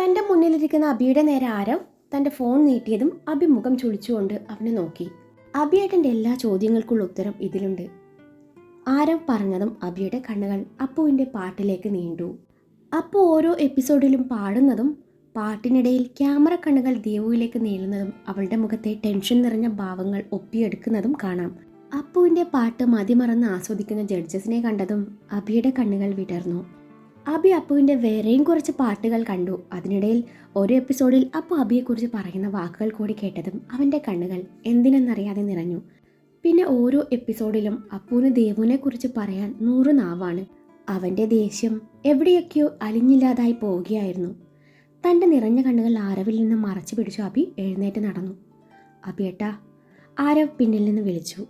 തന്റെ മുന്നിലിരിക്കുന്ന അബിയുടെ നേരെ ആരം തന്റെ ഫോൺ നീട്ടിയതും അബി മുഖം ചുളിച്ചുകൊണ്ട് അവനെ നോക്കി. അബിയേട്ടന്റെ എല്ലാ ചോദ്യങ്ങൾക്കുള്ള ഉത്തരം ഇതിലുണ്ട്. ആരം പറഞ്ഞതും അബിയുടെ കണ്ണുകൾ അപ്പുവിന്റെ പാട്ടിലേക്ക് നീണ്ടു. അപ്പു ഓരോ എപ്പിസോഡിലും പാടുന്നതും പാട്ടിനിടയിൽ ക്യാമറ കണ്ണുകൾ ദേവുവിലേക്ക് നീളുന്നതും അവളുടെ മുഖത്തെ ടെൻഷൻ നിറഞ്ഞ ഭാവങ്ങൾ ഒപ്പിയെടുക്കുന്നതും കാണാം. അപ്പുവിന്റെ പാട്ട് മതിമറന്ന് ആസ്വദിക്കുന്ന ജഡ്ജസിനെ കണ്ടതും അബിയുടെ കണ്ണുകൾ വിടർന്നു. അബി അപ്പുവിന്റെ വേറെയും കുറച്ച് പാട്ടുകൾ കണ്ടു. അതിനിടയിൽ ഒരു എപ്പിസോഡിൽ അപ്പു അബിയെക്കുറിച്ച് പറയുന്ന വാക്കുകൾ കൂടി കേട്ടതും അവന്റെ കണ്ണുകൾ എന്തിനെന്നറിയാതെ നിറഞ്ഞു. പിന്നെ ഓരോ എപ്പിസോഡിലും അപ്പുവിന് ദേവുവിനെ കുറിച്ച് പറയാൻ നൂറ് നാവാണ്. അവന്റെ ദേഷ്യം എവിടെയൊക്കെയോ അലിഞ്ഞില്ലാതായി പോവുകയായിരുന്നു. തന്റെ നിറഞ്ഞ കണ്ണുകൾ ആരവിൽ നിന്ന് മറച്ചു പിടിച്ചു അബി എഴുന്നേറ്റ് നടന്നു. അബിയേട്ടാ ആരവ് പിന്നിൽ നിന്ന് വിളിച്ചു.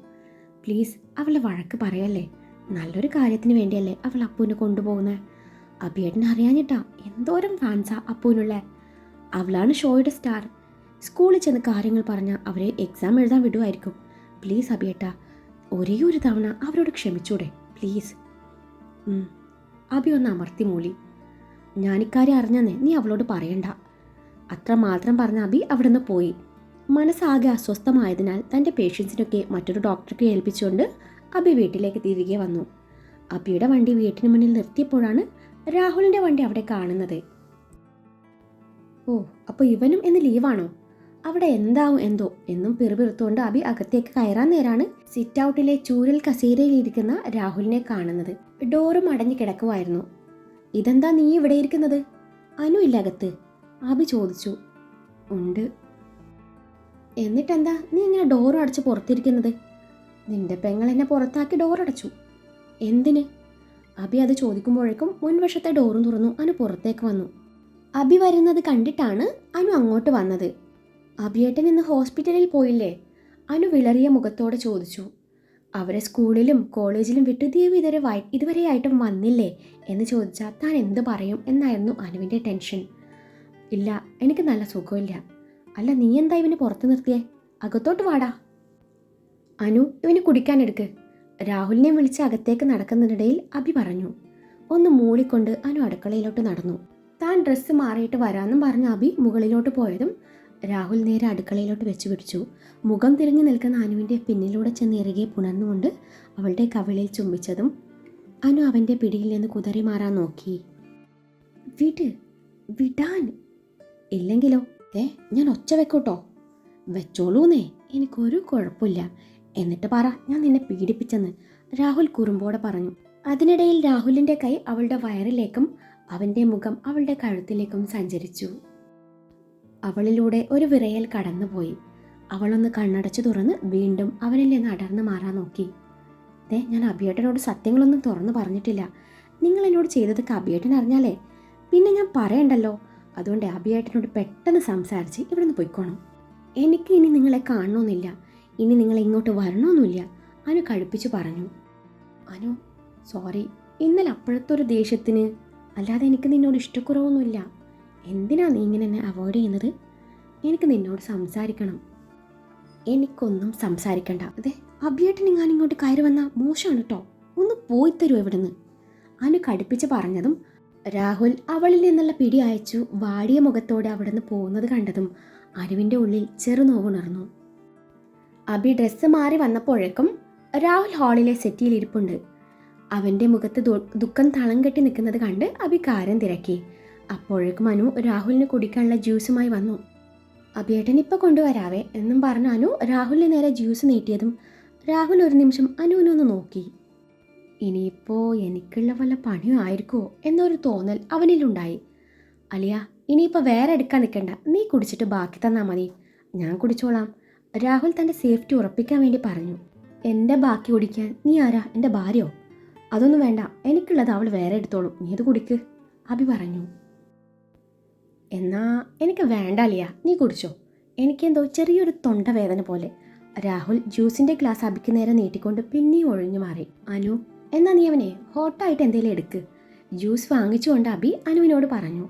പ്ലീസ് അവളെ വഴക്ക് പറയല്ലേ? നല്ലൊരു കാര്യത്തിന് വേണ്ടിയല്ലേ അവൾ അപ്പുവിനെ കൊണ്ടുപോകുന്നത് അബിയേട്ടനെ അറിയാഞ്ഞിട്ടാ എന്തോരം ഫാൻസാ അപ്പൂനുള്ള അവളാണ് ഷോയുടെ സ്റ്റാർ സ്കൂളിൽ ചെന്ന് കാര്യങ്ങൾ പറഞ്ഞാൽ അവരെ എക്സാം എഴുതാൻ വിടുമായിരിക്കും പ്ലീസ് അബിയേട്ടാ ഒരേ ഒരു തവണ അവരോട് ക്ഷമിച്ചൂടെ പ്ലീസ് അഭി ഒന്ന് അമർത്തി മൂളി. ഞാനിക്കാര്യം അറിഞ്ഞെന്നേ നീ അവളോട് പറയണ്ട. അത്ര മാത്രം പറഞ്ഞ അബി അവിടെ നിന്ന് പോയി. മനസ്സാകെ അസ്വസ്ഥമായതിനാൽ തന്റെ പേഷ്യൻസിനൊക്കെ മറ്റൊരു ഡോക്ടർക്ക് ഏൽപ്പിച്ചുകൊണ്ട് അബി വീട്ടിലേക്ക് തിരികെ വന്നു. അബിയുടെ വണ്ടി വീട്ടിന് മുന്നിൽ നിർത്തിയപ്പോഴാണ് രാഹുലിന്റെ വണ്ടി അവിടെ കാണുന്നത്. ഓ അപ്പോൾ ഇവനും ഇന്ന് ലീവാണോ? അവിടെ എന്താവും എന്തോ എന്നും പിറുപിറുത്തുകൊണ്ട് അബി അകത്തേക്ക് കയറാൻ നേരാണ് സിറ്റ് ഔട്ടിലെ ചൂരൽ കസേരയിലിരിക്കുന്ന രാഹുലിനെ കാണുന്നത്. ഡോറും അടഞ്ഞു കിടക്കുമായിരുന്നു ഇതെന്താ നീ ഇവിടെ ഇരിക്കുന്നത്? അനു ഇല്ല അകത്ത്. അബി ചോദിച്ചു. ഉണ്ട്. എന്നിട്ടെന്താ? നീ ഇങ്ങനെ ഡോറും അടച്ച് പുറത്തിരിക്കുന്നത്? നിന്റെ പെങ്ങൾ എന്നെ പുറത്താക്കി ഡോറടച്ചു. എന്തിന്? അബി അത് ചോദിക്കുമ്പോഴേക്കും മുൻവശത്തെ ഡോറും തുറന്നു അനു പുറത്തേക്ക് വന്നു. അബി വരുന്നത് കണ്ടിട്ടാണ് അനു അങ്ങോട്ട് വന്നത്. അബിയേട്ടൻ ഇന്ന് ഹോസ്പിറ്റലിൽ പോയില്ലേ? അനു വിളറിയ മുഖത്തോടെ ചോദിച്ചു. അവരെ സ്കൂളിലും കോളേജിലും വിട്ട് ദേവ് ഇതുവരെ വൈ ഇതുവരെയായിട്ടും വന്നില്ലേ? എന്ന് ചോദിച്ചാൽ താൻ എന്ത് പറയും എന്നായിരുന്നു അനുവിന്റെ ടെൻഷൻ. ഇല്ല എനിക്ക് നല്ല സുഖമില്ല. അല്ല നീ എന്താ ഇവന് പുറത്ത് നിർത്തിയേ? അകത്തോട്ട് വാടാ. അനു ഇവന് കുടിക്കാനെടുക്ക് രാഹുലിനെ വിളിച്ച് അകത്തേക്ക് നടക്കുന്നതിനിടയിൽ അഭി പറഞ്ഞു ഒന്ന് മൂളിക്കൊണ്ട് അനു അടുക്കളയിലോട്ട് നടന്നു. താൻ ഡ്രസ്സ് മാറിയിട്ട് വരാമെന്നും പറഞ്ഞ അഭി മുകളിലോട്ട് പോയതും രാഹുൽ നേരെ അടുക്കളയിലോട്ട് വെച്ച് പിടിച്ചു. മുഖം തിരിഞ്ഞു നിൽക്കുന്ന അനുവിന്റെ പിന്നിലൂടെ ചെന്ന് ഇറുകെ പുണർന്നുകൊണ്ട് അവളുടെ കവിളിൽ ചുംബിച്ചതും അനു അവന്റെ പിടിയിൽ നിന്ന് കുതറി മാറാൻ നോക്കി. വിട് വിടാൻ. ഇല്ലെങ്കിലോ? ഏ ഞാൻ ഒച്ച വെക്കൂട്ടോ? വെച്ചോളൂന്നേ. എനിക്കൊരു കുഴപ്പമില്ല. എന്നിട്ട് പറ ഞാൻ നിന്നെ പീഡിപ്പിച്ചെന്ന്. രാഹുൽ കുറുമ്പോടെ പറഞ്ഞു. അതിനിടയിൽ രാഹുലിന്റെ കൈ അവളുടെ വയറിലേക്കും അവന്റെ മുഖം അവളുടെ കഴുത്തിലേക്കും സഞ്ചരിച്ചു. അവളിലൂടെ ഒരു വിറയൽ കടന്നുപോയി. അവളൊന്ന് കണ്ണടച്ചു തുറന്ന് വീണ്ടും അവനിൽ നിന്ന് അടർന്നു മാറാൻ നോക്കി. ദേ ഞാൻ അഭിയേട്ടനോട് സത്യങ്ങളൊന്നും തുറന്നു പറഞ്ഞിട്ടില്ല. നിങ്ങൾ എന്നോട് ചെയ്തതൊക്കെ അഭിയേട്ടൻ അറിഞ്ഞാലേ? പിന്നെ ഞാൻ പറയണ്ടല്ലോ? അതുകൊണ്ട് അഭിയേട്ടനോട് പെട്ടെന്ന് സംസാരിച്ച് ഇവിടെ നിന്ന് പോയിക്കോണം. എനിക്ക് ഇനി നിങ്ങളെ കാണണമെന്നില്ല ഇനി നിങ്ങൾ ഇങ്ങോട്ട് വരണമെന്നില്ല. അനു കടുപ്പിച്ചു പറഞ്ഞു. അനു സോറി ഇന്നലെ അപ്പോഴത്തെ ഒരു ദേഷ്യത്തിന് അല്ലാതെ എനിക്ക് നിന്നോട് ഇഷ്ടക്കുറവൊന്നുമില്ല. എന്തിനാ നീ ഇങ്ങനെ എന്നെ അവോയ്ഡ് ചെയ്യുന്നത്? എനിക്ക് നിന്നോട് സംസാരിക്കണം. എനിക്കൊന്നും സംസാരിക്കണ്ട. അതെ അഭിയേട്ടൻ ഞാൻ ഇങ്ങോട്ട് കയറി വന്ന മോശമാണ് കേട്ടോ ഒന്ന് പോയി തരൂ നിന്ന് അനു കടുപ്പിച്ച് പറഞ്ഞതും രാഹുൽ അവളിൽ നിന്നുള്ള പിടി അയച്ചു വാടിയ മുഖത്തോടെ അവിടുന്ന് പോകുന്നത് കണ്ടതും അനുവിന്റെ ഉള്ളിൽ ചെറുനോവുണർന്നു. അബി ഡ്രസ്സ് മാറി വന്നപ്പോഴേക്കും രാഹുൽ ഹാളിലെ സെറ്റിയിൽ ഇരിപ്പുണ്ട്. അവന്റെ മുഖത്ത് ദുഃഖം തളം കെട്ടി നിൽക്കുന്നത് കണ്ട് അബി കാര്യം തിരക്കി. അപ്പോഴേക്കും അനു രാഹുലിന് കുടിക്കാനുള്ള ജ്യൂസുമായി വന്നു. അബിയേട്ടൻ ഇപ്പോൾ കൊണ്ടുവരാവേ എന്നും പറഞ്ഞു അനു രാഹുലിന് നേരെ ജ്യൂസ് നീട്ടിയതും രാഹുൽ ഒരു നിമിഷം അനുവിനൊന്ന് നോക്കി. ഇനിയിപ്പോൾ എനിക്കുള്ള വല്ല പണിയും ആയിരിക്കുമോ എന്നൊരു തോന്നൽ അവനിലുണ്ടായി. അലിയ ഇനിയിപ്പോൾ വേറെ എടുക്കാൻ നിൽക്കണ്ട. നീ കുടിച്ചിട്ട് ബാക്കി തന്നാൽ മതി. ഞാൻ കുടിച്ചോളാം. രാഹുൽ തന്റെ സേഫ്റ്റി ഉറപ്പിക്കാൻ വേണ്ടി പറഞ്ഞു. എന്റെ ബാക്കി കുടിക്കാൻ നീ ആരാ? എന്റെ ഭാര്യയോ? അതൊന്നും വേണ്ട. എനിക്കുള്ളത് അവൾ വേറെ എടുത്തോളൂ. നീ അത് കുടിക്ക്. അഭി പറഞ്ഞു. എന്നാ എനിക്ക് വേണ്ട അലിയ നീ കുടിച്ചോ. എനിക്കെന്തോ ചെറിയൊരു തൊണ്ടവേദന പോലെ. രാഹുൽ ജ്യൂസിന്റെ ഗ്ലാസ് അബിക്ക് നേരെ നീട്ടിക്കൊണ്ട് പിന്നെയും ഒഴിഞ്ഞു മാറി. അനു എന്നാ നീ അവനെ ഹോട്ടായിട്ട് എന്തേലും എടുക്ക്. ജ്യൂസ് വാങ്ങിച്ചുകൊണ്ട് അബി അനുവിനോട് പറഞ്ഞു.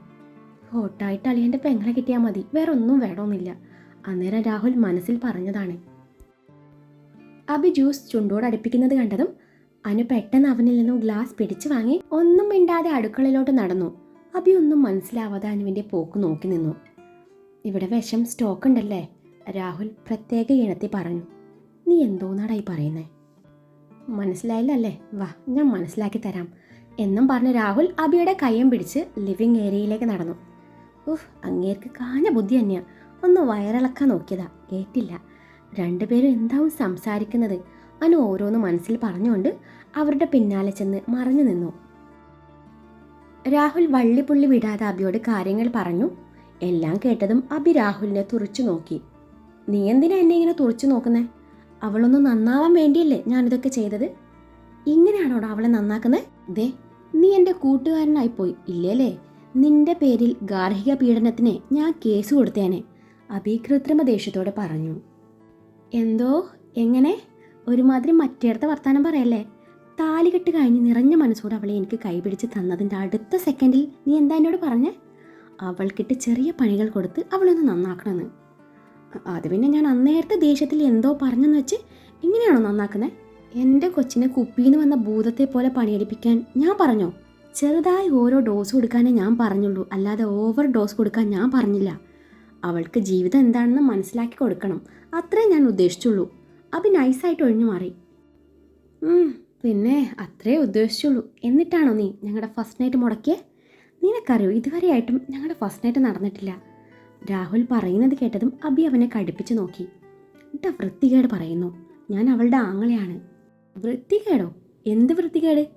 ഹോട്ടായിട്ട് അളിയന്റെ പെങ്ങളെ കിട്ടിയാൽ മതി. വേറെ ഒന്നും വേണമെന്നില്ല അന്നേരം രാഹുൽ മനസ്സിൽ പറഞ്ഞതാണ്. അബി ജ്യൂസ് ചുണ്ടോട് അടുപ്പിക്കുന്നത് കണ്ടതും അനു പെട്ടെന്ന് അവനിൽ നിന്നും ഗ്ലാസ് പിടിച്ചു വാങ്ങി ഒന്നും മിണ്ടാതെ അടുക്കളയിലോട്ട് നടന്നു. അബി ഒന്നും മനസ്സിലാവാതെ അനുവിന്റെ പോക്ക് നോക്കി നിന്നു. ഇവിടെ വിഷം സ്റ്റോക്ക് ഉണ്ടല്ലേ? രാഹുൽ പ്രത്യേക ഇനത്തിൽ പറഞ്ഞു. നീ എന്തോന്നാടായി പറയുന്നേ? മനസ്സിലായില്ലല്ലേ? വാ ഞാൻ മനസ്സിലാക്കി തരാം എന്നും പറഞ്ഞ് രാഹുൽ അബിയുടെ കയ്യും പിടിച്ച് ലിവിങ് ഏരിയയിലേക്ക് നടന്നു. ഉഫ് അങ്ങേർക്ക് കാഞ്ഞ ബുദ്ധി തന്നെയാ. ഒന്ന് വയറിളക്കാൻ നോക്കിയതാ. കേട്ടില്ല. രണ്ടുപേരും എന്താവും സംസാരിക്കുന്നത്? അനു ഓരോന്ന് മനസ്സിൽ പറഞ്ഞുകൊണ്ട് അവരുടെ പിന്നാലെ ചെന്ന് മറഞ്ഞു നിന്നു. രാഹുൽ വള്ളിപ്പുള്ളി വിടാതെ അബിയോട് കാര്യങ്ങൾ പറഞ്ഞു. എല്ലാം കേട്ടതും അബി രാഹുലിനെ തുറച്ചു നോക്കി. നീ എന്തിനാ എന്നെ ഇങ്ങനെ തുറച്ചു നോക്കുന്നേ? അവളൊന്ന് നന്നാവാൻ വേണ്ടിയല്ലേ ഞാനിതൊക്കെ ചെയ്തത്? ഇങ്ങനെയാണോ അവളെ നന്നാക്കുന്നത് ദേ നീ എന്റെ കൂട്ടുകാരനായിപ്പോയി ഇല്ലേലേ? നിന്റെ പേരിൽ ഗാർഹിക പീഡനത്തിന് ഞാൻ കേസ് കൊടുത്തേനെ. അബി കൃത്രിമ ദേഷ്യത്തോടെ പറഞ്ഞു. എന്തോ? എങ്ങനെ? ഒരുമാതിരി മറ്റേടത്തെ വർത്താനം പറയല്ലേ? താലികെട്ട് കഴിഞ്ഞ് നിറഞ്ഞ മനസ്സോടെ അവളെ എനിക്ക് കൈപിടിച്ച് തന്നതിന്റെ അടുത്ത സെക്കൻഡിൽ നീ എന്താ എന്നോട് പറഞ്ഞേ? അവൾക്കിട്ട് ചെറിയ പണികൾ കൊടുത്ത് അവളൊന്ന് നന്നാക്കണമെന്ന് അത് പിന്നെ ഞാൻ അന്നേരത്തെ ദേഷ്യത്തിൽ എന്തോ പറഞ്ഞെന്ന് വെച്ച് ഇങ്ങനെയാണോ നന്നാക്കുന്നത് എന്റെ കൊച്ചിനെ കുപ്പിയിൽ നിന്ന് വന്ന ഭൂതത്തെ പോലെ പണിയെടുപ്പിക്കാൻ ഞാൻ പറഞ്ഞോ? ചെറുതായി ഓരോ ഡോസ് കൊടുക്കാനേ ഞാൻ പറഞ്ഞുള്ളൂ. അല്ലാതെ ഓവർ ഡോസ് കൊടുക്കാൻ ഞാൻ പറഞ്ഞില്ല. അവൾക്ക് ജീവിതം എന്താണെന്ന് മനസ്സിലാക്കി കൊടുക്കണം. അത്രേ ഞാൻ ഉദ്ദേശിച്ചുള്ളൂ. അഭി നൈസായിട്ട് ഒഴിഞ്ഞു മാറി. പിന്നെ അത്രേ ഉദ്ദേശിച്ചുള്ളൂ. എന്നിട്ടാണോ നീ ഞങ്ങളുടെ ഫസ്റ്റ് നൈറ്റ് മുടക്കിയേ? നിനക്കറിയോ ഇതുവരെയായിട്ടും ഞങ്ങളുടെ ഫസ്റ്റ് നൈറ്റ് നടന്നിട്ടില്ല. രാഹുൽ പറയുന്നത് കേട്ടതും അബി അവനെ കടുപ്പിച്ച് നോക്കി. ഇട്ട വൃത്തികേട് പറയുന്നു. ഞാൻ അവളുടെ ആങ്ങളെയാണ്. വൃത്തികേടോ? എന്ത് വൃത്തികേട്?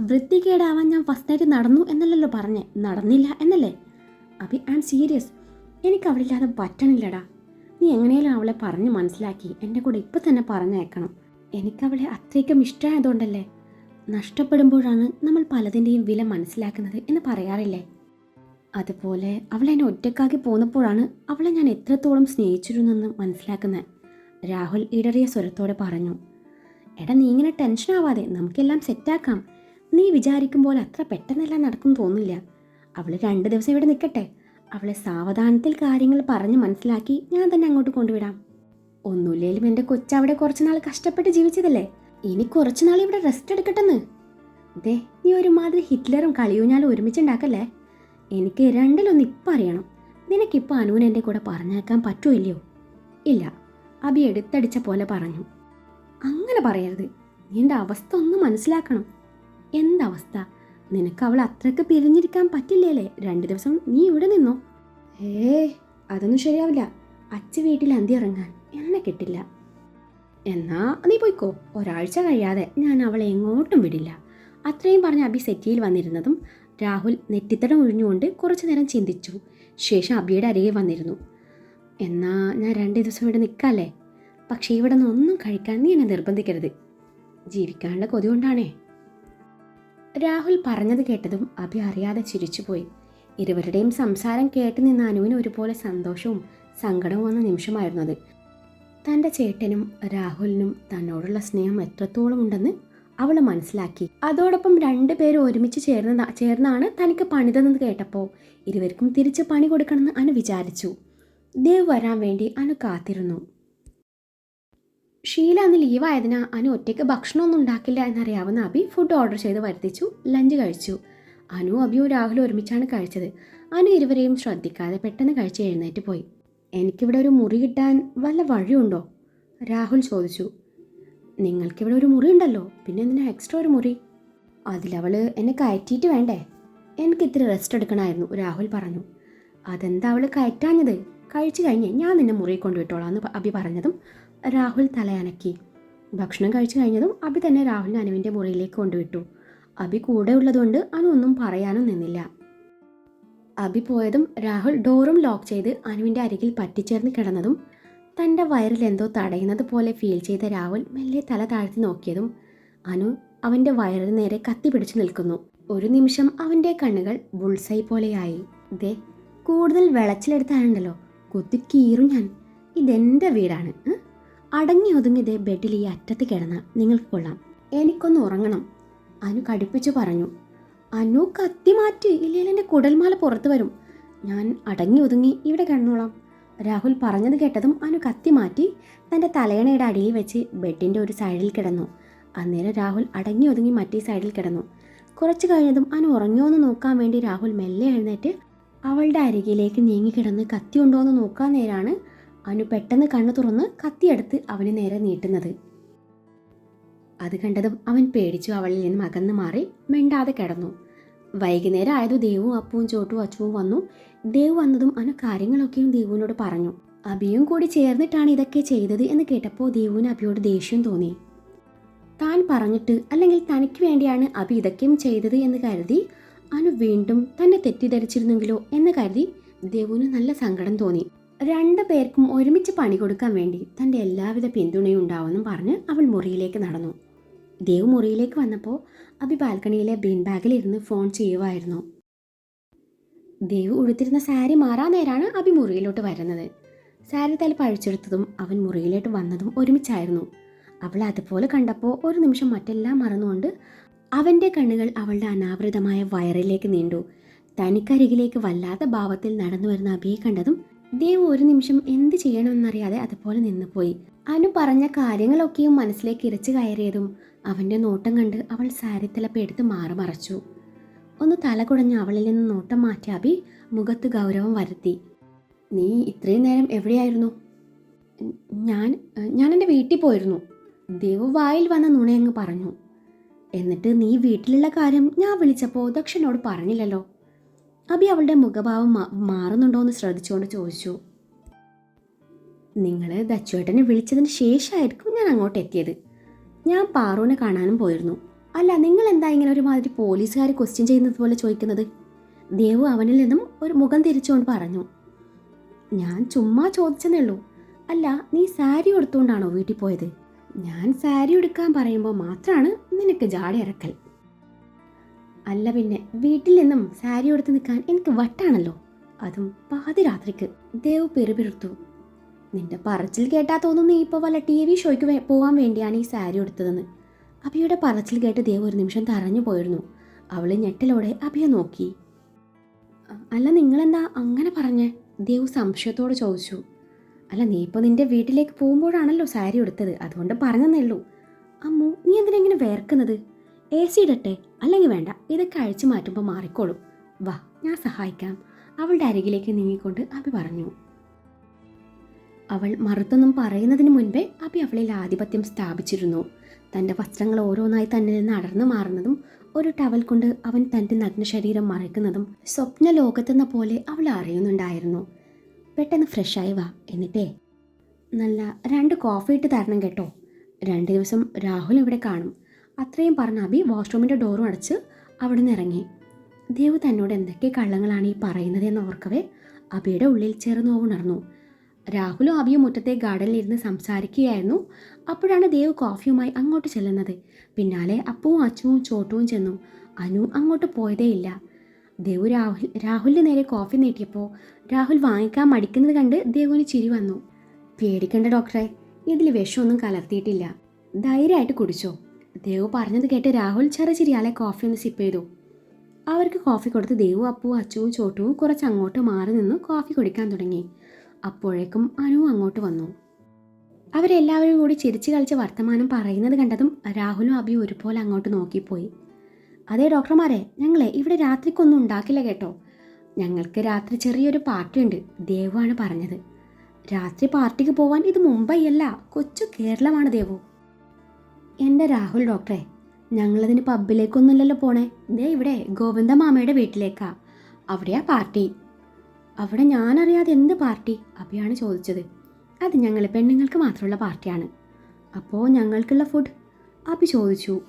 വൃത്തികേടാവാൻ ഞാൻ ഫസ്റ്റ് നൈറ്റ് നടന്നു എന്നല്ലല്ലോ പറഞ്ഞേ. നടന്നില്ല എന്നല്ലേ? അബി ഐ ആം സീരിയസ് എനിക്ക് അവളില്ലാതെ പറ്റണില്ലടാ. നീ എങ്ങനെയാലും അവളെ പറഞ്ഞ് മനസ്സിലാക്കി എന്റെ കൂടെ ഇപ്പം തന്നെ പറഞ്ഞയക്കണം എനിക്കവളെ അത്രയ്ക്കും ഇഷ്ടമായതുകൊണ്ടല്ലേ? നഷ്ടപ്പെടുമ്പോഴാണ് നമ്മൾ പലതിന്റെയും വില മനസ്സിലാക്കുന്നത് എന്ന് പറയാറില്ലേ? അതുപോലെ അവളെ എന്നെ ഒറ്റക്കാക്കി പോന്നപ്പോഴാണ് അവളെ ഞാൻ എത്രത്തോളം സ്നേഹിച്ചിരുന്നെന്ന് മനസ്സിലാക്കുന്നത്. രാഹുൽ ഇടറിയ സ്വരത്തോടെ പറഞ്ഞു എടാ നീ ഇങ്ങനെ ടെൻഷൻ ആവാതെ നമുക്കെല്ലാം സെറ്റാക്കാം. നീ വിചാരിക്കും പോലെ അത്ര പെട്ടെന്നെല്ലാം നടക്കും തോന്നില്ല അവൾ രണ്ട് ദിവസം ഇവിടെ നിൽക്കട്ടെ. അവളെ സാവധാനത്തിൽ കാര്യങ്ങൾ പറഞ്ഞ് മനസ്സിലാക്കി ഞാൻ തന്നെ അങ്ങോട്ട് കൊണ്ടുവിടാം. ഒന്നുമില്ലേലും എന്റെ കൊച്ചവിടെ കുറച്ചുനാൾ കഷ്ടപ്പെട്ട് ജീവിച്ചതല്ലേ? ഇനി കുറച്ചുനാൾ ഇവിടെ റെസ്റ്റ് എടുക്കട്ടെന്ന്. ദേ നീ ഒരുമാതിരി ഹിറ്റ്ലറും കളിയൂഞ്ഞാലും ഒരുമിച്ചുണ്ടാക്കല്ലേ? എനിക്ക് രണ്ടിലൊന്ന് ഇപ്പം അറിയണം. നിനക്കിപ്പോൾ അനുവിന് എന്റെ കൂടെ പറഞ്ഞേക്കാൻ പറ്റുമില്ലയോ ഇല്ല അബി എടുത്തടിച്ച പോലെ പറഞ്ഞു. അങ്ങനെ പറയരുത്. നീ എന്റെ അവസ്ഥ ഒന്ന് മനസ്സിലാക്കണം. എന്തവസ്ഥ നിനക്ക് അവൾ അത്രയ്ക്ക് പിരിഞ്ഞിരിക്കാൻ പറ്റില്ലേലേ? രണ്ട് ദിവസം നീ ഇവിടെ നിന്നോ? ഏ അതൊന്നും ശരിയാവില്ല. അച്ഛ വീട്ടിൽ അന്തി ഇറങ്ങാൻ. എന്നെ കിട്ടില്ല. എന്നാ നീ പോയിക്കോ. ഒരാഴ്ച കഴിയാതെ ഞാൻ അവളെ എങ്ങോട്ടും വിടില്ല. അത്രയും പറഞ്ഞ് അബി സെറ്റിയിൽ വന്നിരുന്നതും രാഹുൽ നെറ്റിത്തടം ഒഴിഞ്ഞുകൊണ്ട് കുറച്ചു നേരം ചിന്തിച്ചു. ശേഷം അബിയുടെ അരികെ വന്നിരുന്നു. എന്നാ ഞാൻ രണ്ട് ദിവസം ഇവിടെ നിൽക്കാല്ലേ? പക്ഷേ ഇവിടെ നിന്ന് ഒന്നും കഴിക്കാൻ നീ എന്നെ നിർബന്ധിക്കരുത്. ജീവിക്കാനുള്ള കൊതി കൊണ്ടാണേ. രാഹുൽ പറഞ്ഞത് കേട്ടതും അഭി അറിയാതെ ചിരിച്ചുപോയി. ഇരുവരുടെയും സംസാരം കേട്ട് നിന്ന അനുവിന് ഒരുപോലെ സന്തോഷവും സങ്കടവും വന്ന നിമിഷമായിരുന്നു അത്. തന്റെ ചേട്ടനും രാഹുലിനും തന്നോടുള്ള സ്നേഹം എത്രത്തോളം ഉണ്ടെന്ന് അവൾ മനസ്സിലാക്കി. അതോടൊപ്പം രണ്ടുപേരും ഒരുമിച്ച് ചേർന്ന ചേർന്നാണ് തനിക്ക് പണിതെന്ന് കേട്ടപ്പോൾ ഇരുവർക്കും തിരിച്ച് പണി കൊടുക്കണമെന്ന് അനു വിചാരിച്ചു. ദേവ് വരാൻ വേണ്ടി അനു കാത്തിരുന്നു. ഷീല അന്ന് ലീവായതിനാൽ അനു ഒറ്റയ്ക്ക് ഭക്ഷണമൊന്നും ഉണ്ടാക്കില്ല എന്നറിയാവുന്ന അബി ഫുഡ് ഓർഡർ ചെയ്ത് വരുത്തിച്ചു ലഞ്ച് കഴിച്ചു. അനു അബിയും രാഹുലും ഒരുമിച്ചാണ് കഴിച്ചത്. അനു ഇരുവരെയും ശ്രദ്ധിക്കാതെ പെട്ടെന്ന് കഴിച്ച് എഴുന്നേറ്റ് പോയി. എനിക്കിവിടെ ഒരു മുറി കിട്ടാൻ വല്ല വഴിയുണ്ടോ? രാഹുൽ ചോദിച്ചു. നിങ്ങൾക്കിവിടെ ഒരു മുറി ഉണ്ടല്ലോ പിന്നെ എന്തിനാ എക്സ്ട്രാ ഒരു മുറി? അതിലവൾ എന്നെ കയറ്റിയിട്ട് വേണ്ടേ? എനിക്ക് ഇത്തിരി റെസ്റ്റ് എടുക്കണമായിരുന്നു രാഹുൽ പറഞ്ഞു. അതെന്താ അവൾ കയറ്റാഞ്ഞത്? കഴിച്ചു കഴിഞ്ഞ് ഞാൻ നിന്നെ മുറി കൊണ്ടുവിട്ടോളാം എന്ന് അബി പറഞ്ഞതും രാഹുൽ തലയനക്കി. ഭക്ഷണം കഴിച്ചു കഴിഞ്ഞതും അബി തന്നെ രാഹുലിനെ അനുവിന്റെ മുറിയിലേക്ക് കൊണ്ടുവിട്ടു. അബി കൂടെ ഉള്ളതുകൊണ്ട് അനുവൊന്നും പറയാനും നിന്നില്ല. അബി പോയതും രാഹുൽ ഡോറും ലോക്ക് ചെയ്ത് അനുവിന്റെ അരികിൽ പറ്റിച്ചേർന്ന് കിടന്നതും തന്റെ വയറിൽ എന്തോ തടയുന്നത് പോലെ ഫീൽ ചെയ്ത രാഹുൽ മെല്ലെ തല താഴ്ത്തി നോക്കിയതും അനു അവന്റെ വയറിന് നേരെ കത്തി പിടിച്ചു നിൽക്കുന്നു. ഒരു നിമിഷം അവന്റെ കണ്ണുകൾ ബുൾസൈ പോലെയായി. ദേ കൂടുതൽ വിളച്ചിലെടുത്താണുണ്ടല്ലോ കുത്തി കീറും ഞാൻ. ഇതെന്റെ വീടാണ്? അടങ്ങി ഒതുങ്ങി ദേ ബെഡിൽ ഈ അറ്റത്ത് കിടന്ന് നിങ്ങൾക്ക് കൊള്ളാം. എനിക്കൊന്ന് ഉറങ്ങണം. അനു കടുപ്പിച്ചു പറഞ്ഞു. അനു കത്തി മാറ്റി ഇല്ലെങ്കിൽ എന്റെ കുടൽമാല പുറത്തു വരും. ഞാൻ അടങ്ങി ഒതുങ്ങി ഇവിടെ കിടന്നോളാം. രാഹുൽ പറഞ്ഞത് കേട്ടതും അനു കത്തി മാറ്റി തന്റെ തലയണയുടെ അടിയിൽ വെച്ച് ബെഡിന്റെ ഒരു സൈഡിൽ കിടന്നു. അന്നേരം രാഹുൽ അടങ്ങി ഒതുങ്ങി മറ്റേ സൈഡിൽ കിടന്നു. കുറച്ച് കഴിഞ്ഞതും അനു ഉറങ്ങിയോന്ന് നോക്കാൻ വേണ്ടി രാഹുൽ മെല്ലെ എഴുന്നേറ്റ് അവളുടെ അരികിലേക്ക് നീങ്ങിക്കിടന്ന് കത്തി ഉണ്ടോ എന്ന് നോക്കാൻ നേരാണ് അനു പെട്ടെന്ന് കണ്ണു തുറന്ന് കത്തിയെടുത്ത് അവന് നേരെ നീട്ടുന്നത്. അത് കണ്ടതും അവൻ പേടിച്ചു അവളിൽ നിന്നും അകന്നു മാറി മിണ്ടാതെ കിടന്നു. വൈകുന്നേരം ആയതു ദേവും അപ്പുവും ചോട്ടും അച്ചുവും വന്നു. ദേവ് വന്നതും അനു കാര്യങ്ങളൊക്കെയും ദേവുവിനോട് പറഞ്ഞു. അബിയും കൂടി ചേർന്നിട്ടാണ് ഇതൊക്കെ ചെയ്തത് എന്ന് കേട്ടപ്പോൾ ദേവുവിന് അബിയോട് ദേഷ്യം തോന്നി. താൻ പറഞ്ഞിട്ട് അല്ലെങ്കിൽ തനിക്ക് വേണ്ടിയാണ് അബി ഇതൊക്കെയും ചെയ്തത് എന്ന് കരുതി അനു വീണ്ടും തന്നെ തെറ്റിദ്ധരിച്ചിരുന്നെങ്കിലോ എന്ന് കരുതി ദേവുവിന് നല്ല സങ്കടം തോന്നി. രണ്ടു പേർക്കും ഒരുമിച്ച് പണി കൊടുക്കാൻ വേണ്ടി തന്റെ എല്ലാവിധ പിന്തുണയും ഉണ്ടാവുമെന്നും പറഞ്ഞ് അവൾ മുറിയിലേക്ക് നടന്നു. ദേവ് മുറിയിലേക്ക് വന്നപ്പോൾ അബി ബാൽക്കണിയിലെ ബീൻ ബാഗിൽ ഇരുന്ന് ഫോൺ ചെയ്യുമായിരുന്നു ദേവ് ഉടുത്തിരുന്ന സാരി മാറാൻ നേരാണ് അബി മുറിയിലോട്ട് വരുന്നത്. സാരി തല പഴിച്ചെടുത്തതും അവൻ മുറിയിലോട്ട് വന്നതും ഒരുമിച്ചായിരുന്നു. അവൾ അതുപോലെ കണ്ടപ്പോൾ ഒരു നിമിഷം മറ്റെല്ലാം മറന്നുകൊണ്ട് അവന്റെ കണ്ണുകൾ അവളുടെ അനാവൃതമായ വയറിലേക്ക് നീണ്ടു. തനിക്കരികിലേക്ക് വല്ലാത്ത ഭാവത്തിൽ നടന്നു വരുന്ന അബിയെ കണ്ടതും ദേവ് ഒരു നിമിഷം എന്ത് ചെയ്യണമെന്നറിയാതെ അതുപോലെ നിന്നുപോയി. അനു പറഞ്ഞ കാര്യങ്ങളൊക്കെയും മനസ്സിലേക്ക് ഇരച്ചു കയറിയതും അവന്റെ നോട്ടം കണ്ട് അവൾ സാരിത്തലപ്പ് എടുത്ത് മാറി മറച്ചു. ഒന്ന് തല കുടഞ്ഞ് അവളിൽ നിന്ന് നോട്ടം മാറ്റി അബി മുഖത്ത് ഗൗരവം വരുത്തി. നീ ഇത്രയും നേരം എവിടെയായിരുന്നു? ഞാൻ ഞാൻ എന്റെ വീട്ടിൽ പോയിരുന്നു. ദേവ് വായിൽ വന്ന നുണയങ്ങ് പറഞ്ഞു. എന്നിട്ട് നീ വീട്ടിലുള്ള കാര്യം ഞാൻ വിളിച്ചപ്പോൾ ദക്ഷനോട് പറഞ്ഞില്ലല്ലോ? അബി അവളുടെ മുഖഭാവം മാറുന്നുണ്ടോ എന്ന് ശ്രദ്ധിച്ചുകൊണ്ട് ചോദിച്ചു. നിങ്ങൾ ദച്ചുവേട്ടനെ വിളിച്ചതിന് ശേഷമായിരിക്കും ഞാൻ അങ്ങോട്ട് എത്തിയത്. ഞാൻ പാറുവിനെ കാണാനും പോയിരുന്നു. അല്ല നിങ്ങൾ എന്താ ഇങ്ങനെ ഒരുമാതിരി പോലീസുകാർ ക്വസ്റ്റ്യൻ ചെയ്യുന്നത് പോലെ ചോദിക്കുന്നത്? ദേവു അവനിൽ നിന്നും ഒരു മുഖം തിരിച്ചുകൊണ്ട് പറഞ്ഞു. ഞാൻ ചുമ്മാ ചോദിച്ചെന്നേ ഉള്ളൂ അല്ല നീ സാരി എടുത്തുകൊണ്ടാണോ വീട്ടിൽ പോയത്? ഞാൻ സാരി എടുക്കാൻ പറയുമ്പോൾ മാത്രമാണ് നിനക്ക് ജാടി ഇറക്കൽ അല്ല പിന്നെ വീട്ടിൽ നിന്നും സാരി എടുത്ത് നിൽക്കാൻ എനിക്ക് വട്ടാണല്ലോ. അതും പാതിരാത്രിക്ക് ദേവ് പെരുപിരുത്തു നിന്റെ പറച്ചിൽ കേട്ടാ തോന്നുന്നു നീ ഇപ്പോൾ വല്ല ടി വി ഷോയ്ക്ക് പോകാൻ വേണ്ടിയാണ് ഈ സാരി എടുത്തതെന്ന് അഭിയുടെ പറച്ചിൽ കേട്ട് ദേവ് ഒരു നിമിഷം തറഞ്ഞു പോയിരുന്നു. അവൾ ഞെട്ടലോടെ അഭിയെ നോക്കി. "അ- അല്ല നിങ്ങളെന്താ അങ്ങനെ പറഞ്ഞേ? ദേവ് സംശയത്തോട് ചോദിച്ചു. അല്ല നീ ഇപ്പോൾ നിന്റെ വീട്ടിലേക്ക് പോകുമ്പോഴാണല്ലോ സാരി എടുത്തത് അതുകൊണ്ട് പറഞ്ഞെന്നേ ഉള്ളൂ. അമ്മു നീ എന്തിനാ ഇങ്ങനെ വേർക്കുന്നത്? എ സി ഇടട്ടെ അല്ലെങ്കിൽ വേണ്ട ഇതൊക്കെ അഴിച്ചു മാറ്റുമ്പോൾ മാറിക്കോളും. വാ ഞാൻ സഹായിക്കാം. അവളുടെ അരികിലേക്ക് നീങ്ങിക്കൊണ്ട് അഭി പറഞ്ഞു. അവൾ മറുത്തൊന്നും പറയുന്നതിന് മുൻപേ അഭി അവളിൽ ആധിപത്യം സ്ഥാപിച്ചിരുന്നു. തന്റെ വസ്ത്രങ്ങൾ ഓരോന്നായി തന്നിൽ നിന്ന് അടർന്നു മാറുന്നതും ഒരു ടവൽ കൊണ്ട് അവൻ തന്റെ നഗ്ന ശരീരം മറയ്ക്കുന്നതും സ്വപ്ന ലോകത്തെന്ന പോലെ അവൾ അറിയുന്നുണ്ടായിരുന്നു. പെട്ടെന്ന് ഫ്രഷായി വാ എന്നിട്ടേ. നല്ല രണ്ട് കോഫി ഇട്ട് തരണം കേട്ടോ. രണ്ട് ദിവസം രാഹുൽ ഇവിടെ കാണും. അത്രയും പറഞ്ഞ അബി വാഷ്റൂമിന്റെ ഡോറും അടച്ച് അവിടെ നിന്ന് ഇറങ്ങി. ദേവ് തന്നോട് എന്തൊക്കെ കള്ളങ്ങളാണ് ഈ പറയുന്നത് എന്ന് ഓർക്കവേ അബിയുടെ ഉള്ളിൽ ചെറുനോവുണർന്നു. രാഹുലും അബിയും മുറ്റത്തെ ഗാർഡനിൽ ഇരുന്ന് സംസാരിക്കുകയായിരുന്നു. അപ്പോഴാണ് ദേവ് കോഫിയുമായി അങ്ങോട്ട് ചെല്ലുന്നത്. പിന്നാലെ അപ്പവും അച്ചുവും ചോട്ടുവും ചെന്നു. അനു അങ്ങോട്ട് പോയതേയില്ല ദേവ് രാഹുൽ രാഹുലിന് നേരെ കോഫി നീട്ടിയപ്പോൾ രാഹുൽ വാങ്ങിക്കാൻ മടിക്കുന്നത് കണ്ട് ദേവുവിന് ചിരി വന്നു. പേടിക്കണ്ട ഡോക്ടറെ ഇതിൽ വിഷമൊന്നും കലർത്തിയിട്ടില്ല. ധൈര്യമായിട്ട് കുടിച്ചോ. ദേവ് പറഞ്ഞത് കേട്ട് രാഹുൽ ചെറുചിരിയാലെ കോഫി ഒന്ന് സിപ്പ് ചെയ്തു അവർക്ക് കോഫി കൊടുത്ത് ദേവു അപ്പുവും അച്ചുവും ചോട്ടുവും കുറച്ച് അങ്ങോട്ട് മാറി നിന്ന് കോഫി കുടിക്കാൻ തുടങ്ങി. അപ്പോഴേക്കും അനു അങ്ങോട്ട് വന്നു. അവരെല്ലാവരും കൂടി ചിരിച്ചു കളിച്ച് വർത്തമാനം പറയുന്നത് കണ്ടതും രാഹുലും അബിയും ഒരുപോലെ അങ്ങോട്ട് നോക്കിപ്പോയി. അതെ ഡോക്ടർമാരെ ഞങ്ങളെ ഇവിടെ രാത്രിക്കൊന്നും ഉണ്ടാക്കില്ല കേട്ടോ. ഞങ്ങൾക്ക് രാത്രി ചെറിയൊരു പാർട്ടി ഉണ്ട് ദേവു ആണ് പറഞ്ഞത്. രാത്രി പാർട്ടിക്ക് പോവാൻ ഇത് മുംബൈ അല്ല കൊച്ചു കേരളമാണ് ദേവു. എന്റെ രാഹുൽ ഡോക്ടറെ ഞങ്ങളതിന് പബ്ബിലേക്കൊന്നുമില്ലല്ലോ പോണേ. ഇതേ ഇവിടെ ഗോവിന്ദ മാമയുടെ വീട്ടിലേക്കാ. അവിടെയാ പാർട്ടി. അവിടെ ഞാനറിയാതെ എന്ത് പാർട്ടി? അഭിയാണ് ചോദിച്ചത്. അത് ഞങ്ങൾ പെണ്ണുങ്ങൾക്ക് മാത്രമുള്ള പാർട്ടിയാണ്. അപ്പോൾ ഞങ്ങൾക്കുള്ള ഫുഡ്? അഭി ചോദിച്ചു.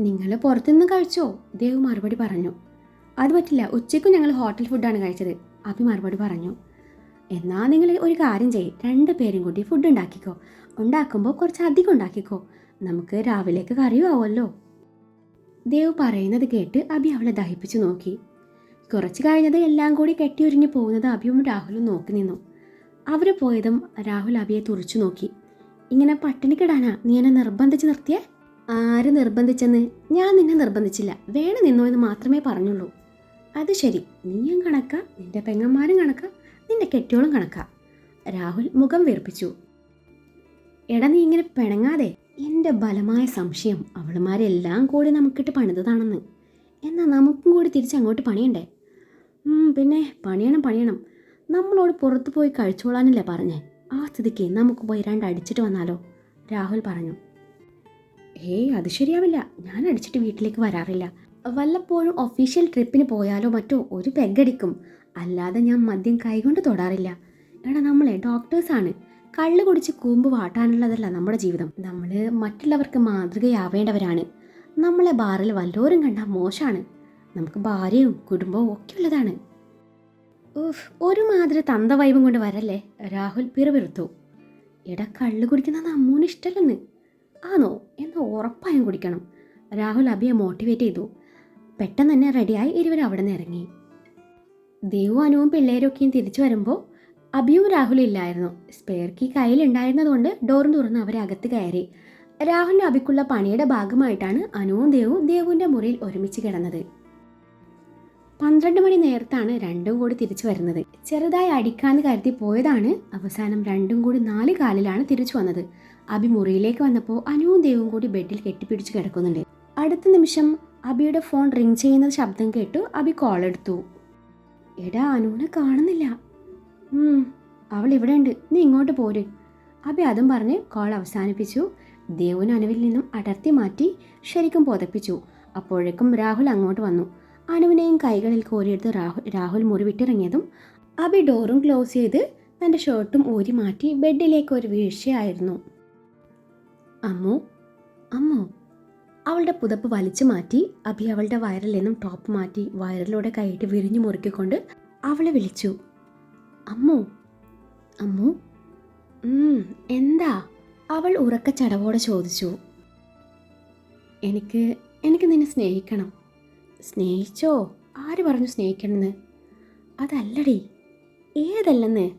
നിങ്ങൾ പുറത്തുനിന്ന് കഴിച്ചോ? ദേവ് മറുപടി പറഞ്ഞു. അത് പറ്റില്ല ഉച്ചയ്ക്ക് ഞങ്ങൾ ഹോട്ടൽ ഫുഡാണ് കഴിച്ചത്. അഭി മറുപടി പറഞ്ഞു. എന്നാൽ നിങ്ങൾ ഒരു കാര്യം ചെയ്യേ രണ്ട് പേരും കൂടി ഫുഡ് ഉണ്ടാക്കിക്കോ. ഉണ്ടാക്കുമ്പോൾ കുറച്ച് അധികം ഉണ്ടാക്കിക്കോ. നമുക്ക് രാവിലേക്ക് കറിയും ആവുമല്ലോ. ദേവ് പറയുന്നത് കേട്ട് അഭി അവളെ ദഹിപ്പിച്ചു നോക്കി. കുറച്ച് കഴിഞ്ഞത് എല്ലാം കൂടി കെട്ടിയൊരിഞ്ഞു പോകുന്നത് അബിയും രാഹുലും നോക്കി നിന്നു. അവർ പോയതും രാഹുൽ അബിയെ തുറച്ചു നോക്കി. ഇങ്ങനെ പട്ടിണിക്കിടാനാ നീ എന്നെ നിർബന്ധിച്ച് നിർത്തിയേ? ആര് നിർബന്ധിച്ചെന്ന്? ഞാൻ നിന്നെ നിർബന്ധിച്ചില്ല. വേണം നിന്നോ എന്ന് മാത്രമേ പറഞ്ഞുള്ളൂ. അത് ശരി. നീയും കണക്കാം നിന്റെ പെങ്ങന്മാരും കണക്കാം നിന്റെ കെട്ടിയോളും കണക്കാം. രാഹുൽ മുഖം വീർപ്പിച്ചു. എടാ നീ ഇങ്ങനെ പിണങ്ങാതെ. എന്റെ ബലമായ സംശയം അവളുമാരെല്ലാം കൂടി നമുക്കിട്ട് പണിതതാണെന്ന്. എന്നാൽ നമുക്കും കൂടി തിരിച്ചങ്ങോട്ട് പണിയണ്ടേ? പിന്നെ പണിയണം പണിയണം. നമ്മളോട് പുറത്ത് പോയി കഴിച്ചോളാനല്ലേ പറഞ്ഞേ? ആ സ്ഥിതിക്ക് നമുക്ക് പോയി രണ്ട് അടിച്ചിട്ട് വന്നാലോ? രാഹുൽ പറഞ്ഞു. ഏയ് അത് ശരിയാവില്ല. ഞാൻ അടിച്ചിട്ട് വീട്ടിലേക്ക് വരാറില്ല. വല്ലപ്പോഴും ഒഫീഷ്യൽ ട്രിപ്പിന് പോയാലോ മറ്റോ ഒരു പെഗടിക്കും. അല്ലാതെ ഞാൻ മദ്യം കൈകൊണ്ട് തൊടാറില്ല. എടാ നമ്മളെ ഡോക്ടേഴ്സാണ് കള്ള് കുടിച്ച് കൂമ്പ് വാട്ടാനുള്ളതല്ല നമ്മുടെ ജീവിതം. നമ്മൾ മറ്റുള്ളവർക്ക് മാതൃകയാവേണ്ടവരാണ്. നമ്മളെ ബാറിൽ വല്ലോരും കണ്ടാൽ മോശമാണ് നമുക്ക് ഭാര്യയും കുടുംബവും ഒക്കെ ഉള്ളതാണ്. ഉഫ്, ഒരു മാതിരി തന്ത വൈബും കൊണ്ട് വരല്ലേ? രാഹുൽ പിറവിറുത്തു ഇട കള്ള് കുടിക്കുന്നത് അമ്മൂന് ഇഷ്ടമല്ലെന്ന് ആണോ എന്ന് ഉറപ്പായും കുടിക്കണം. രാഹുൽ അബിയെ മോട്ടിവേറ്റ് ചെയ്തു. പെട്ടെന്ന് തന്നെ റെഡിയായി ഇരുവരും അവിടെ നിന്ന് ഇറങ്ങി. ദേവു അനുവും പിള്ളേരൊക്കെയും തിരിച്ചു വരുമ്പോൾ അബിയും രാഹുലും ഇല്ലായിരുന്നു. സ്പെയർ കീ കയ്യിലുണ്ടായിരുന്നതുകൊണ്ട് ഡോറും തുറന്ന് അവരെ അകത്ത് കയറി. രാഹുലിന് അബിക്കുള്ള പണിയുടെ ഭാഗമായിട്ടാണ് അനുവും ദേവും ദേവുവിന്റെ മുറിയിൽ ഒരുമിച്ച് കിടന്നത്. പന്ത്രണ്ട് മണി നേരത്താണ് രണ്ടും കൂടി തിരിച്ചു വരുന്നത്. ചെറുതായി അടിക്കാന്ന് കരുതി പോയതാണ് അവസാനം രണ്ടും കൂടി നാല് കാലിലാണ് തിരിച്ചു വന്നത്. അബി മുറിയിലേക്ക് വന്നപ്പോൾ അനുവും ദേവും കൂടി ബെഡിൽ കെട്ടിപ്പിടിച്ച് കിടക്കുന്നുണ്ട്. അടുത്ത നിമിഷം അബിയുടെ ഫോൺ റിങ് ചെയ്യുന്ന ശബ്ദം കേട്ടു അബി കോൾ എടുത്തു. എടാ അനുവിനെ കാണുന്നില്ല. അവൾ ഇവിടെ ഉണ്ട് നീ ഇങ്ങോട്ട് പോര്. അബി അതും പറഞ്ഞ് കോൾ അവസാനിപ്പിച്ചു. ദേവുൻ അനുവിൽ നിന്നും അടർത്തി മാറ്റി ശരിക്കും പുതപ്പിച്ചു. അപ്പോഴേക്കും രാഹുൽ അങ്ങോട്ട് വന്നു. അനുവിനെയും കൈകളിൽ കോരിയെടുത്ത് രാഹുൽ രാഹുൽ മുറിവിട്ടിറങ്ങിയതും അബി ഡോറും ക്ലോസ് ചെയ്ത് തന്റെ ഷർട്ടും ഊരി മാറ്റി ബെഡിലേക്ക് ഒരു വീഴ്ചയായിരുന്നു. അമ്മു അമ്മു. അവളുടെ പുതപ്പ് വലിച്ചു മാറ്റി അബി അവളുടെ വയറിൽ നിന്നും ടോപ്പ് മാറ്റി വയറിലൂടെ കൈയിട്ട് വിരിഞ്ഞു മുറുക്കിക്കൊണ്ട് അവളെ വിളിച്ചു. അമ്മു. അമ്മു? എന്താ? അവൾ ഉറക്ക ചടവോടെ ചോദിച്ചു. എനിക്ക് എനിക്ക് നിന്നെ സ്നേഹിക്കണം. സ്നേഹിച്ചോ? ആര് പറഞ്ഞു സ്നേഹിക്കണമെന്ന്? അതല്ലടി. ഏതല്ലെന്ന്?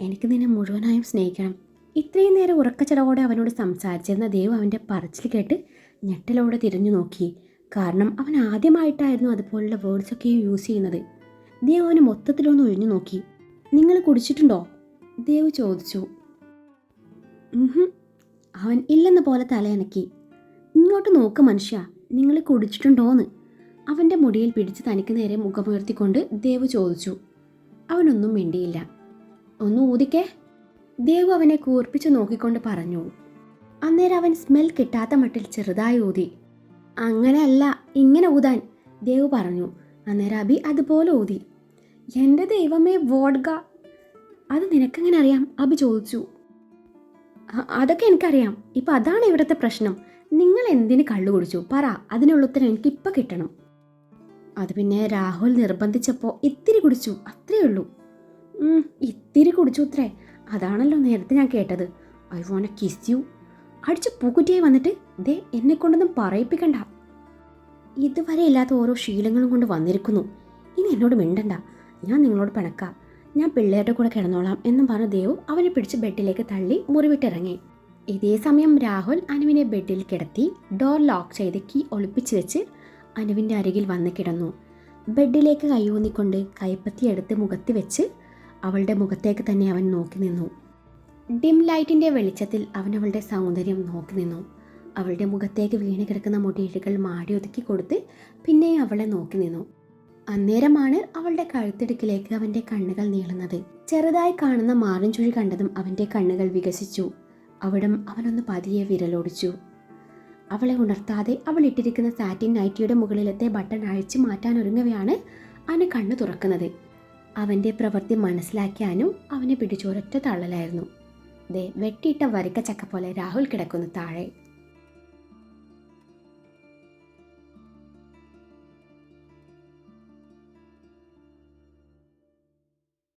എനിക്ക് നിന്നെ മുഴുവനായും സ്നേഹിക്കണം. ഇത്രയും നേരം ഉറക്കച്ചടവോടെ അവനോട് സംസാരിച്ചിരുന്ന ദേവ് അവന്റെ പറച്ചിൽ കേട്ട് ഞെട്ടലോടെ തിരിഞ്ഞു നോക്കി. കാരണം അവൻ ആദ്യമായിട്ടായിരുന്നു അതുപോലുള്ള വേർഡ്സൊക്കെ യൂസ് ചെയ്യുന്നത്. ദേവ് അവന് മൊത്തത്തിലൊന്ന് ഒഴിഞ്ഞു നോക്കി. നിങ്ങൾ കുടിച്ചിട്ടുണ്ടോ? ദേവ് ചോദിച്ചു. അവൻ ഇല്ലെന്ന പോലെ തലയനക്കി. ഇങ്ങോട്ട് നോക്ക് മനുഷ്യ നിങ്ങൾ കുടിച്ചിട്ടുണ്ടോന്ന്. അവന്റെ മുടിയിൽ പിടിച്ച് തനിക്ക് നേരെ മുഖമുയർത്തിക്കൊണ്ട് ദേവ് ചോദിച്ചു. അവനൊന്നും മിണ്ടിയില്ല. ഒന്ന് ഊതിക്കേ. ദേവ് അവനെ കൂർപ്പിച്ച് നോക്കിക്കൊണ്ട് പറഞ്ഞു. അന്നേരം അവൻ സ്മെൽ കിട്ടാത്ത മട്ടിൽ ചെറുതായി ഊതി. അങ്ങനെയല്ല ഇങ്ങനെ ഊതാൻ ദേവ് പറഞ്ഞു. അന്നേരം അബി അതുപോലെ ഊതി. എന്റെ ദൈവമേ വോഡ്ഗ അത് നിനക്കെങ്ങനെ അറിയാം? അബി ചോദിച്ചു. "അ- അതൊക്കെ എനിക്കറിയാം. ഇപ്പം അതാണ് ഇവിടുത്തെ പ്രശ്നം. നിങ്ങൾ എന്തിന് കള്ളു കുടിച്ചു? പറ അതിനുള്ള ഉത്തരം എനിക്കിപ്പോൾ കിട്ടണം. അത് പിന്നെ രാഹുൽ നിർബന്ധിച്ചപ്പോൾ ഇത്തിരി കുടിച്ചു അത്രയേ ഉള്ളൂ. ഇത്തിരി കുടിച്ചു അത്രേ. അതാണല്ലോ നേരത്തെ ഞാൻ കേട്ടത്. I won't kiss you. അടിച്ച് പൂക്കുറ്റിയായി വന്നിട്ട് ദേ എന്നെ കൊണ്ടൊന്നും പറയിപ്പിക്കണ്ട. ഇതുവരെ ഇല്ലാത്ത ഓരോ ശീലങ്ങളും കൊണ്ട് വന്നിരിക്കുന്നു. ഇനി എന്നോട് മിണ്ടണ്ട. ഞാൻ നിങ്ങളോട് പിണക്കാം. ഞാൻ പിള്ളേരുടെ കൂടെ കിടന്നോളാം എന്നും പറഞ്ഞ ദേവു അവനെ പിടിച്ച് ബെഡിലേക്ക് തള്ളി മുറിവിട്ടിറങ്ങി. ഇതേ സമയം രാഹുൽ അനുവിനെ ബെഡിൽ കിടത്തി ഡോർ ലോക്ക് ചെയ്ത് കീ ഒളിപ്പിച്ച് വെച്ച് അനുവിന്റെ അരികിൽ വന്ന് കിടന്നു. ബെഡിലേക്ക് കൈയൂന്നിക്കൊണ്ട് കൈപ്പത്തി എടുത്ത് മുഖത്ത് വെച്ച് അവളുടെ മുഖത്തേക്ക് തന്നെ അവൻ നോക്കി നിന്നു. ഡിം ലൈറ്റിന്റെ വെളിച്ചത്തിൽ അവൻ അവളുടെ സൗന്ദര്യം നോക്കി നിന്നു. അവളുടെ മുഖത്തേക്ക് വീണ് കിടക്കുന്ന മുടിയിഴകൾ മാടി ഒതുക്കി കൊടുത്ത് പിന്നെ അവളെ നോക്കി നിന്നു. അന്നേരമാണ് അവളുടെ കഴുത്തിടുക്കിലേക്ക് അവന്റെ കണ്ണുകൾ നീളുന്നത്. ചെറുതായി കാണുന്ന മാറിൻ ചുഴി കണ്ടതും അവന്റെ കണ്ണുകൾ വികസിച്ചു. അവിടം അവനൊന്ന് പതിയെ വിരലോടിച്ചു. അവളെ ഉണർത്താതെ അവൾ ഇട്ടിരിക്കുന്ന സാറ്റിൻ നൈറ്റിയുടെ മുകളിലത്തെ ബട്ടൺ അഴിച്ചു മാറ്റാൻ ഒരുങ്ങവെയാണ് അവന് കണ്ണു തുറക്കുന്നത്. അവന്റെ പ്രവൃത്തി മനസ്സിലാക്കിയാനും അവനെ പിടിച്ചൊരൊറ്റ തള്ളലായിരുന്നു. ദേ വെട്ടിയിട്ട വരിക്കച്ചക്ക പോലെ രാഹുൽ കിടക്കുന്നു താഴെ.